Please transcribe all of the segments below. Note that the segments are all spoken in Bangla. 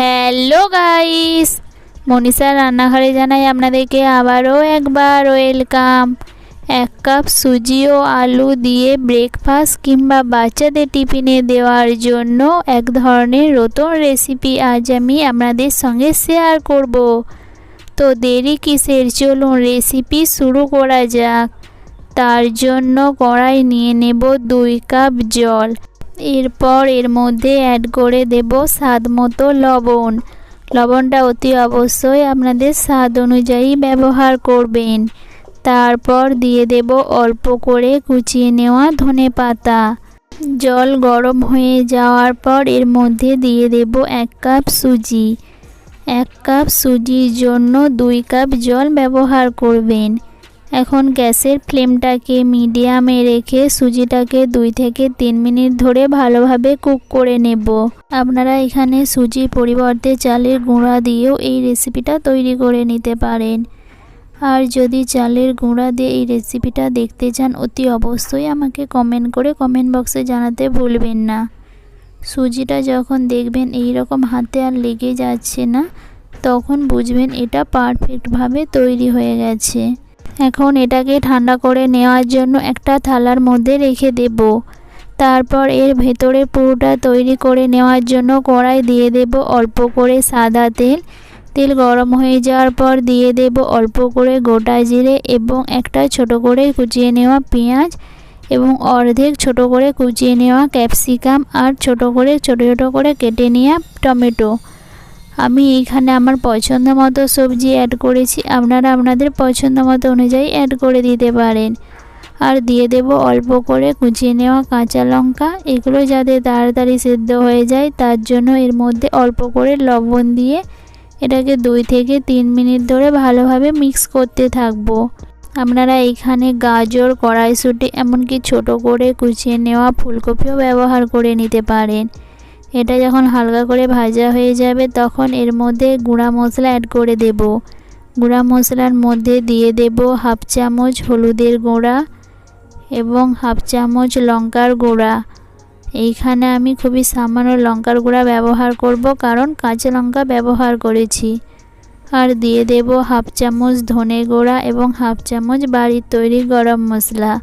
হ্যালো গাইস, মনীষা রান্নাঘরে জানাই আপনাদেরকে আবারও একবার ওয়েলকাম। এক কাপ সুজি ও আলু দিয়ে ব্রেকফাস্ট কিংবা বাচ্চাদের টিফিনে দেওয়ার জন্য এক ধরনের নতুন রেসিপি আজ আমি আপনাদের সঙ্গে শেয়ার করব। তো দেরি কিসের? চলুন রেসিপি শুরু করা যাক। তার জন্য কড়াই নিয়ে নেব দুই কাপ জল। এরপর এর মধ্যে অ্যাড করে দেব স্বাদ মতো লবণ। লবণটা অতি অবশ্যই আপনাদের স্বাদ অনুযায়ী ব্যবহার করবেন। তারপর দিয়ে দেব অল্প করে কুচিয়ে নেওয়া ধনে পাতা। জল গরম হয়ে যাওয়ার পর এর মধ্যে দিয়ে দেব এক কাপ সুজি। এক কাপ সুজির জন্য দুই কাপ জল ব্যবহার করবেন। এখন গ্যাসের ফ্লেমটাকে মিডিয়ামে রেখে সুজিটাকে দুই থেকে তিন মিনিট ধরে ভালোভাবে কুক করে নেব। আপনারা এখানে সুজির পরিবর্তে চালের গুঁড়া দিয়েও এই রেসিপিটা তৈরি করে নিতে পারেন। আর যদি চালের গুঁড়া দিয়ে এই রেসিপিটা দেখতে চান, অতি অবশ্যই আমাকে কমেন্ট করে কমেন্ট বক্সে জানাতে ভুলবেন না। সুজিটা যখন দেখবেন এই রকম হাতে আর লেগে যাচ্ছে না, তখন বুঝবেন এটা পারফেক্টভাবে তৈরি হয়ে গেছে। এখন এটাকে ঠান্ডা করে নেওয়ার জন্য একটা থালার মধ্যে রেখে দেব। তারপর এর ভেতরে পুরোটা তৈরি করে নেওয়ার জন্য কড়াই দিয়ে দেব অল্প করে সাদা তেল। তেল গরম হয়ে যাওয়ার পর দিয়ে দেব অল্প করে গোটা জিরে এবং একটা ছোট করে কুচিয়ে নেওয়া পেঁয়াজ এবং অর্ধেক ছোট করে কুচিয়ে নেওয়া ক্যাপসিকাম আর ছোট করে, ছোট ছোট করে কেটে নেওয়া টমেটো। আমি এইখানে আমার পছন্দ মতো সবজি অ্যাড করেছি। আপনারা আপনাদের পছন্দ মতো অনুযায়ী অ্যাড করে দিতে পারেন। আর দিয়ে দেব অল্প করে কুচিয়ে নেওয়া কাঁচা লঙ্কা। এগুলো যাতে তাড়াতাড়ি সেদ্ধ হয়ে যায়, তার জন্য এর মধ্যে অল্প করে লবণ দিয়ে এটাকে দুই থেকে তিন মিনিট ধরে ভালোভাবে মিক্স করতে থাকব। আপনারা এখানে গাজর, কড়াইশুঁটি, এমনকি ছোট করে কুচিয়ে নেওয়া ফুলকপিও ব্যবহার করে নিতে পারেন। এটা যখন হালকা করে ভাজা হয়ে যাবে, তখন এর মধ্যে গুঁড়া মশলা অ্যাড করে দেব। গুঁড়া মশলার মধ্যে দিয়ে দেব হাফ চামচ হলুদের গুঁড়া এবং হাফ চামচ লঙ্কার গুঁড়া। এইখানে আমি খুবই সামান্য লঙ্কার গুঁড়া ব্যবহার করব, কারণ কাঁচা লঙ্কা ব্যবহার করেছি। আর দিয়ে দেব হাফ চামচ ধনে গুঁড়া এবং হাফ চামচ বাড়ির তৈরি গরম মশলা।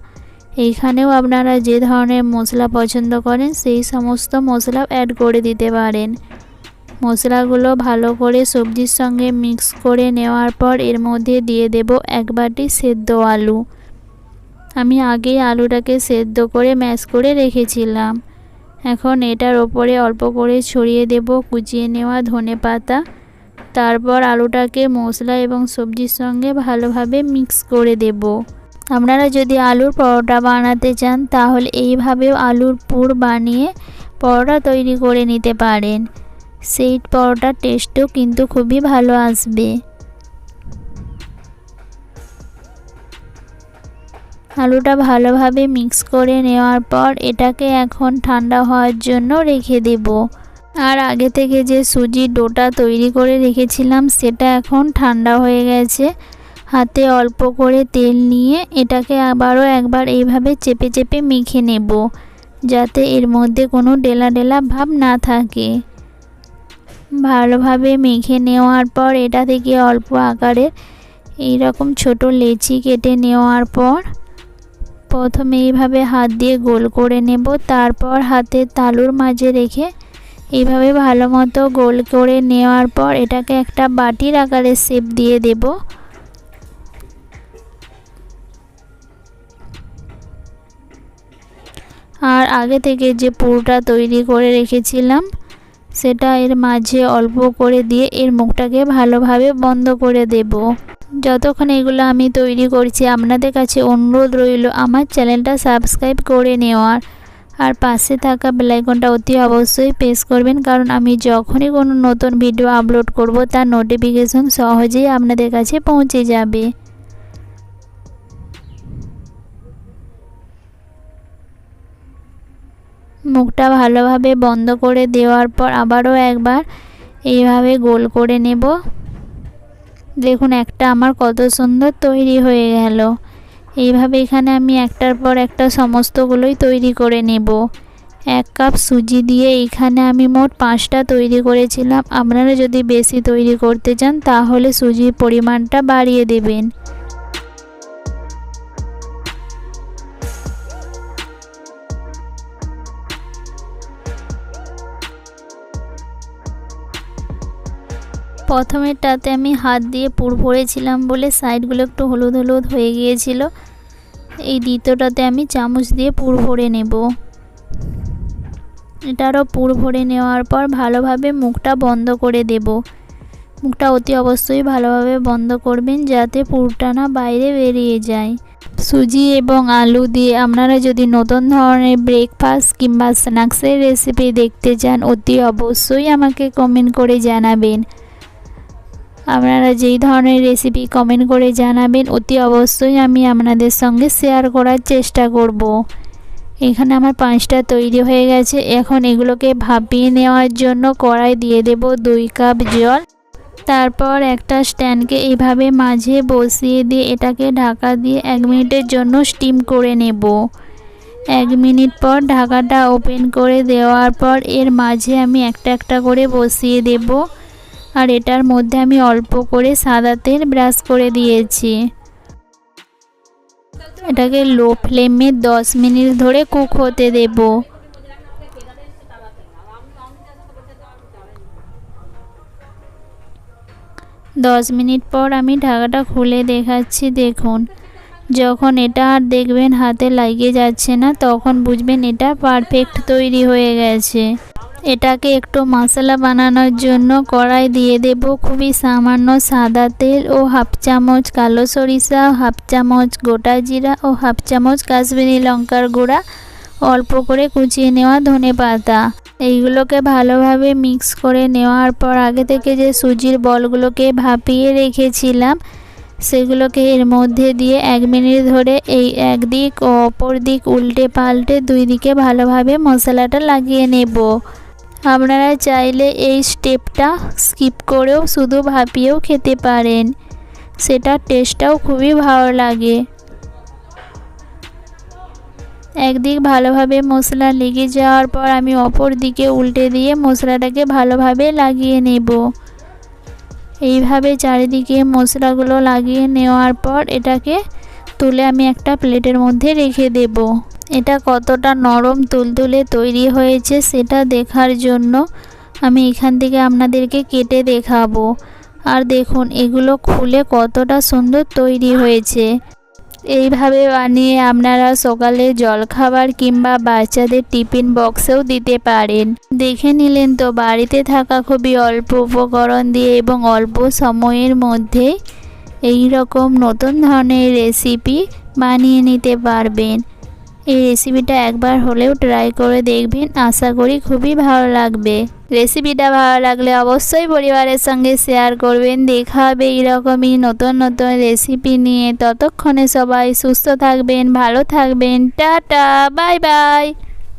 এইখানেও আপনারা যে ধরনের মশলা পছন্দ করেন, সেই সমস্ত মশলা অ্যাড করে দিতে পারেন। মশলাগুলো ভালো করে সবজির সঙ্গে মিক্স করে নেওয়ার পর এর মধ্যে দিয়ে দেব এক বাটি সেদ্ধ আলু। আমি আগেই আলুটাকে সেদ্ধ করে ম্যাশ করে রেখেছিলাম। এখন এটার ওপরে অল্প করে ছড়িয়ে দেব, কুচিয়ে নেওয়া ধনে পাতা। তারপর আলুটাকে মশলা এবং সবজির সঙ্গে ভালোভাবে মিক্স করে দেব। আপনারা যদি আলুর পরোটা বানাতে চান, তাহলে এইভাবেও আলুর পুর বানিয়ে পরোটা তৈরি করে নিতে পারেন। সেই পরোটার টেস্টও কিন্তু খুবই ভালো আসবে। আলুটা ভালোভাবে মিক্স করে নেওয়ার পর এটাকে এখন ঠান্ডা হওয়ার জন্য রেখে দেব। আর আগে থেকে যে সুজির ডোটা তৈরি করে রেখেছিলাম, সেটা এখন ঠান্ডা হয়ে গেছে। হাতে অল্প করে তেল নিয়ে এটাকে আবারও একবার এইভাবে চেপে চেপে মেখে নেব, যাতে এর মধ্যে কোনো ডেলা ডেলা ভাব না থাকে। ভালোভাবে মেখে নেওয়ার পর এটা থেকে অল্প আকারের এইরকম ছোট লেচি কেটে নেওয়ার পর প্রথমে এইভাবে হাত দিয়ে গোল করে নেব, তারপর হাতে তালুর মাঝে রেখে এইভাবে ভালো মতো গোল করে নেওয়ার পর এটাকে একটা বাটির আকারে শেপ দিয়ে দেব। আর আগে থেকে যে পুরটা তৈরি করে রেখেছিলাম, সেটা এর মাঝে অল্প করে দিয়ে এর মুখটাকে ভালোভাবে বন্ধ করে দেব। যতক্ষণ এগুলো আমি তৈরি করছি, আপনাদের কাছে অনুরোধ রইল আমার চ্যানেলটা সাবস্ক্রাইব করে নেওয়ার। আর পাশে থাকা বেলাইকনটা অতি অবশ্যই প্রেস করবেন, কারণ আমি যখনই কোনো নতুন ভিডিও আপলোড করব, তার নোটিফিকেশন সহজেই আপনাদের কাছে পৌঁছে যাবে। মুখটা ভালোভাবে বন্ধ করে দেওয়ার পর আবারও একবার এইভাবে গোল করে নেব। দেখুন, একটা আমার কত সুন্দর তৈরি হয়ে গেল। এইভাবে এখানে আমি একটার পর একটা সমস্তগুলোই তৈরি করে নেব। এক কাপ সুজি দিয়ে এখানে আমি মোট পাঁচটা তৈরি করেছিলাম। আপনারা যদি বেশি তৈরি করতে চান, তাহলে সুজির পরিমাণটা বাড়িয়ে দেবেন। প্রথমেরটাতে আমি হাত দিয়ে পুর ভরেছিলাম বলে সাইডগুলো একটু হলুদ হলুদ হয়ে গিয়েছিল। এই দ্বিতীয়টাতে আমি চামচ দিয়ে পুর ভরে নেব। এটারও পুর ভরে নেওয়ার পর ভালোভাবে মুখটা বন্ধ করে দেব। মুখটা অতি অবশ্যই ভালোভাবে বন্ধ করবেন যাতে পুরটা না বাইরে বেরিয়ে যায়। সুজি এবং আলু দিয়ে আপনারা যদি নতুন ধরনের ব্রেকফাস্ট কিংবা স্ন্যাক্সের রেসিপি দেখতে চান, অতি অবশ্যই আমাকে কমেন্ট করে জানাবেন। আপনারা যেই ধরনের রেসিপি কমেন্ট করে জানাবেন, অতি অবশ্যই আমি আপনাদের সঙ্গে শেয়ার করার চেষ্টা করব। এখানে আমার পাঁচটা তৈরি হয়ে গেছে। এখন এগুলোকে ভাপিয়ে নেওয়ার জন্য কড়াই দিয়ে দেব দুই কাপ জল। তারপর একটা স্ট্যান্ডকে এইভাবে মাঝে বসিয়ে দিয়ে এটাকে ঢাকা দিয়ে এক মিনিটের জন্য স্টিম করে নেব। এক মিনিট পর ঢাকাটা ওপেন করে দেওয়ার পর এর মাঝে আমি একটা একটা করে বসিয়ে দেব। আর এটার মধ্যে আমি অল্প করে সাদা তেল ব্রাশ করে দিয়েছি। এটাকে লো ফ্লেমে দশ মিনিট ধরে কুক হতে দেব। দশ মিনিট পর আমি ঢাকাটা খুলে দেখাচ্ছি, দেখুন। যখন এটা আর দেখবেন হাতে লাগিয়ে যাচ্ছে না, তখন বুঝবেন এটা পারফেক্ট তৈরি হয়ে গেছে। এটাকে একটু মশলা বানানোর জন্য কড়াই দিয়ে দেব খুবই সামান্য সাদা তেল ও হাফ চামচ কালো সরিষা, হাফ চামচ গোটা জিরা ও হাফ চামচ কাশ্মীরি লঙ্কার গুঁড়া। অল্প করে কুচিয়ে নেওয়া ধনে পাতা। এইগুলোকে ভালোভাবে মিক্স করে নেওয়ার পর আগে থেকে যে সুজির বলগুলোকে ভাপিয়ে রেখেছিলাম, সেগুলোকে এর মধ্যে দিয়ে এক মিনিট ধরে এই একদিক ও অপর দিক উল্টে পাল্টে দুই দিকে ভালোভাবে মশলাটা লাগিয়ে নেব। আপনারা চাইলে এই স্টেপটা স্কিপ করেও শুধু ভাপিয়েও খেতে পারেন। সেটার টেস্টটাও খুবই ভালো লাগে। একদিক ভালোভাবে মশলা লেগে যাওয়ার পর আমি অপর দিকে উল্টে দিয়ে মশলাটাকে ভালোভাবে লাগিয়ে নেব। এইভাবে চারিদিকে মশলাগুলো লাগিয়ে নেওয়ার পর এটাকে তুলে আমি একটা প্লেটের মধ্যে রেখে দেব। এটা কতটা নরম তুলতুলে তৈরি হয়েছে সেটা দেখার জন্য আমি এখান থেকে আপনাদেরকে কেটে দেখাবো। আর দেখুন, এগুলো খুলে কতটা সুন্দর তৈরি হয়েছে। এইভাবে বানিয়ে আপনারা সকালে জলখাবার কিংবা বাচ্চাদের টিফিন বক্সেও দিতে পারেন। দেখে নিলেন তো, বাড়িতে থাকা খুবই অল্প উপকরণ দিয়ে এবং অল্প সময়ের মধ্যে এই রকম নতুন ধরনের রেসিপি বানিয়ে নিতে পারবেন। এই রেসিপিটা একবার হলেও ট্রাই করে দেখবেন। আশা করি খুবই ভালো লাগবে। রেসিপিটা ভালো লাগলে অবশ্যই পরিবারের সঙ্গে শেয়ার করবেন। দেখা হবে এইরকমই নতুন নতুন রেসিপি নিয়ে। ততক্ষণে সবাই সুস্থ থাকবেন, ভালো থাকবেন। Tata bye bye